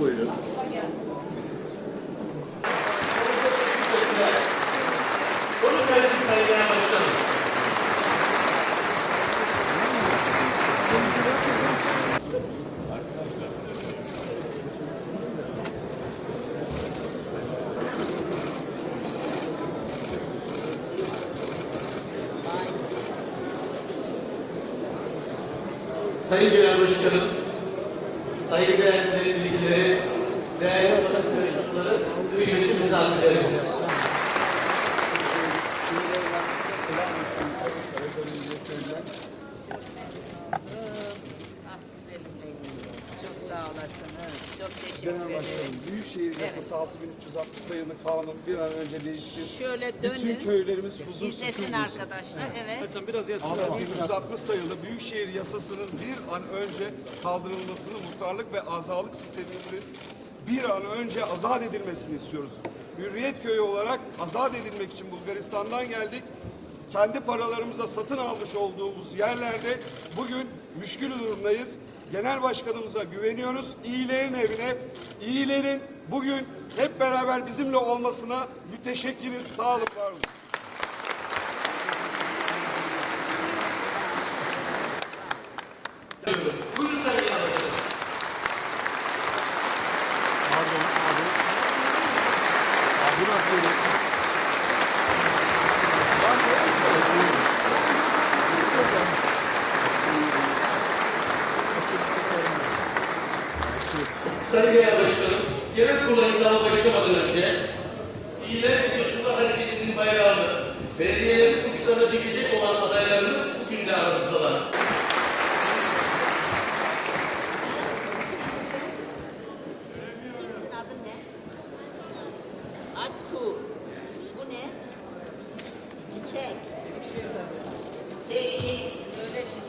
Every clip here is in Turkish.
Buyurun. Sayın Genel Başkanım, Sayın Değerli Milletvekilleri, değerli basın mensupları, kıymetli misafirlerimiz. Büyükşehir Yasası 6360 sayılı kanun bir an önce değişsin. Şöyle Bütün dönün. köylerimiz huzur İzlesin sükunusun. arkadaşlar. Evet. 6360 sayılı Büyükşehir Yasası'nın bir an önce kaldırılmasını, muhtarlık ve azalık sistemimizin bir an önce azat edilmesini istiyoruz. Hürriyet Köyü olarak azat edilmek için Bulgaristan'dan geldik. Kendi paralarımıza satın almış olduğumuz yerlerde bugün müşkül durumdayız. Genel başkanımıza güveniyoruz. İyilerin evine, iyilerin bugün hep beraber bizimle olmasına müteşekkiriz. Sağ olun, var olun. Buyurun Sayın Genel Başkanım. Sayın Genel Başkanım, genel kurula hitaba başlamadan önce iyiler videosunda hareketinin bayrağını belediyelerin uçlarına dikecek olan adaylarımız bugün de aramızdalar. Aktu. Bu ne? Çiçek. Peki. Söyle şimdi.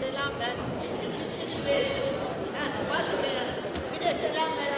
selam ver. Çık çık çık çık. Bir de selam ver.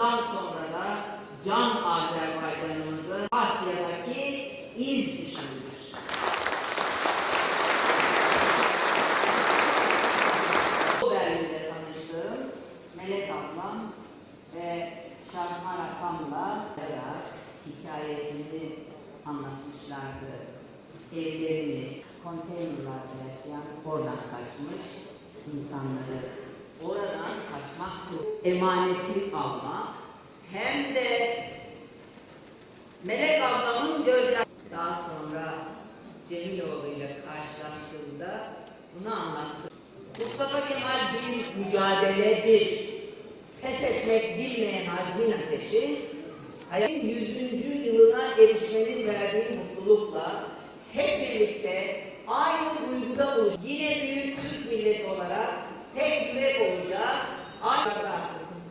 Bundan sonra da Can Azerbaycanımızın Asya'daki iz düşündür. Bu Berlin'de tanıştığım Melek ablam ve Şahmar Akam'la hikayesini anlatmışlardı. Evlerini, konteynerlarda yaşayan, oradan kaçmış insanları. Emaneti almak hem de Melek ablamın gözyaşı daha sonra Cemiloğlu ile karşılaştığında bunu anlattı. Mustafa Kemal bir mücadeledir. Pes etmek bilmeyen azmin ateşi, hayatın 100. yılına erişmenin verdiği mutlulukla hep birlikte aynı duyguda buluş. Yine büyük Türk milleti olarak tek yürek olacak, aynı,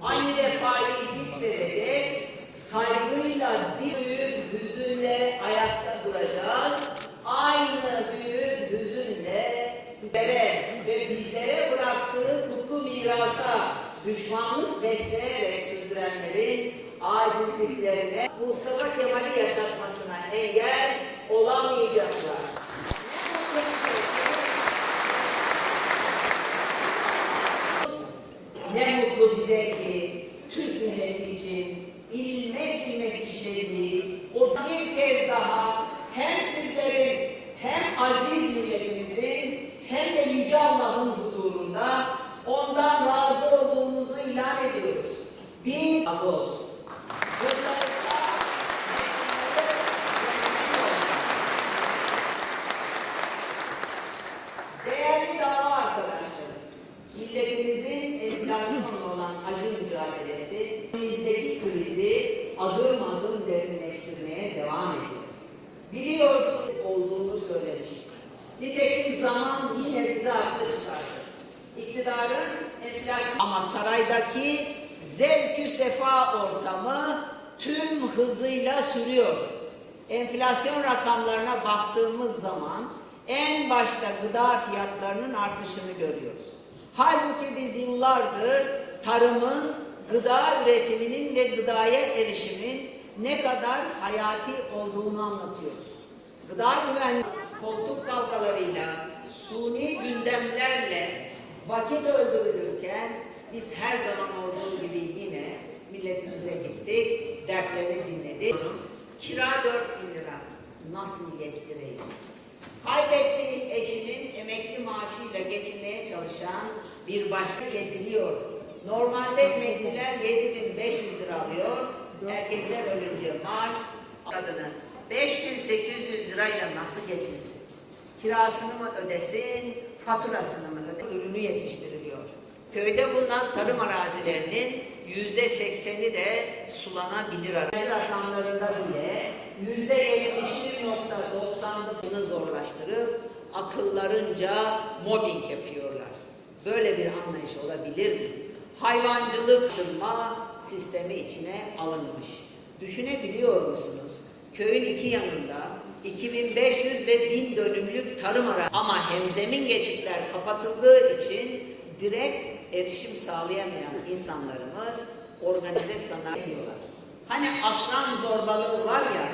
aynı vefayı hissedecek, saygıyla bir büyük hüzünle ayakta duracağız. Aynı büyük hüzünle bizlere ve bizlere bıraktığı kutlu mirasa düşmanlık besleyerek sürdürenlerin acizliklerine Mustafa Kemal'i yaşatmasına engel olamayacaklar. Ne mutlu bize. Ne mutlu bize ki Türk milleti için ilmek ilmek işlediği o bir kez daha hem sizlerin hem aziz milletimizin hem de Yüce Allah'ın huzurunda ondan razı olduğumuzu ilan ediyoruz. Biz razı olsun. Ama saraydaki zevkü sefa ortamı tüm hızıyla sürüyor. Enflasyon rakamlarına baktığımız zaman en başta gıda fiyatlarının artışını görüyoruz. Halbuki biz yıllardır tarımın, gıda üretiminin ve gıdaya erişimin ne kadar hayati olduğunu anlatıyoruz. Gıda güvenliği koltuk kavgalarıyla, suni gündemlerle vakit öldürülürken biz her zaman olduğu gibi yine milletimize gittik, dertlerini dinledik. Kira 4 bin lira. Nasıl yettireyim? Kaybettiği eşinin emekli maaşıyla geçinmeye çalışan bir başka kesiliyor. Normalde emekliler 7500 lira alıyor. Erkekler ölünce maaş kadını 5800 lirayla nasıl geçinsin? Kirasını mı ödesin, faturasını mı ödesin? Ürünü yetiştiriliyor. Köyde bulunan tarım arazilerinin yüzde sekseni de sulanabilir. Rakamlarında bile yüzde yetmişi nokta doksanını zorlaştırıp akıllarınca mobbing yapıyorlar. Böyle bir anlayış olabilir mi? Hayvancılık tırma sistemi içine alınmış. Düşünebiliyor musunuz? Köyün iki yanında 2500 ve 1000 dönümlük tarım ara ama hemzemin geçitler kapatıldığı için direkt erişim sağlayamayan insanlarımız organize sanayi diyorlar. Hani akran zorbalığı var ya,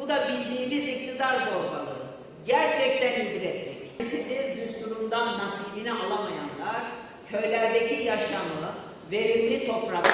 bu da bildiğimiz iktidar zorbalığı. Gerçekten ibretlik. Sidir düsturundan nasibini alamayanlar köylerdeki yaşamı, verimli toprak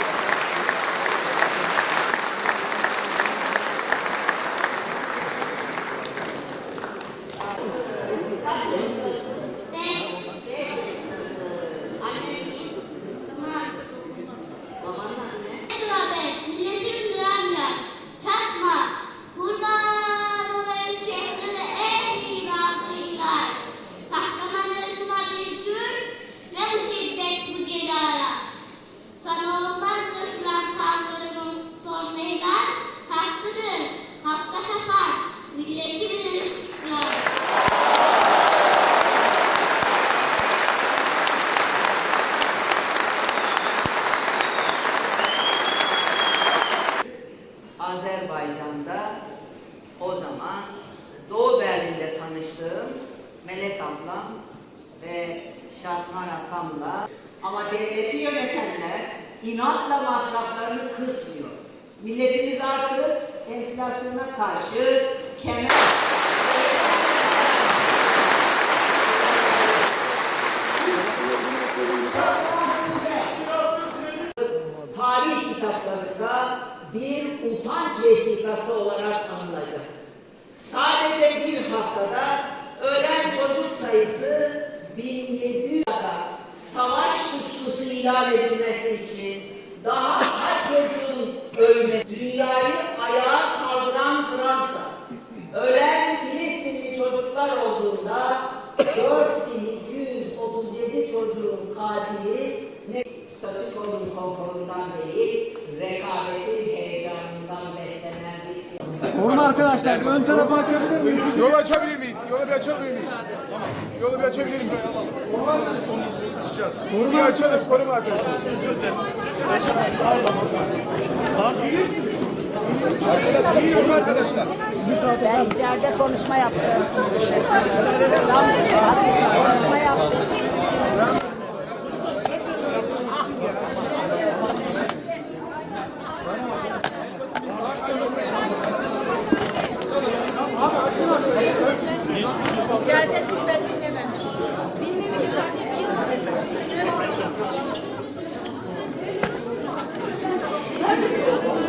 Azerbaycan'da o zaman Doğu Berlin'de tanıştığım Melek ablam ve Şahman Atam'la ama devleti yönetenler inatla masraflarını kısmıyor. Milletimiz artık enflasyona karşı kemer tarih kitaplarında bir utanç vesikası olarak anılacak. Sadece bir haftada ölen çocuk sayısı 1700 da savaş suçlusu ilan edilmesi için daha kaç çocuğun ölmesi, dünyayı ayağa kaldıran Fransa, ölen Filistinli çocuklar olduğunda 4237 çocuğun katili arkadaşlar ön tarafa açabilir miyiz? Yolu açabilir miyiz? Yolu bir açabilir miyiz? Yolu bir açabilir miyiz? Bir açalım, koruma arkadaşlar. Ben içeride konuşma yaptım. Ben konuşma yaptım. Ticarete sizden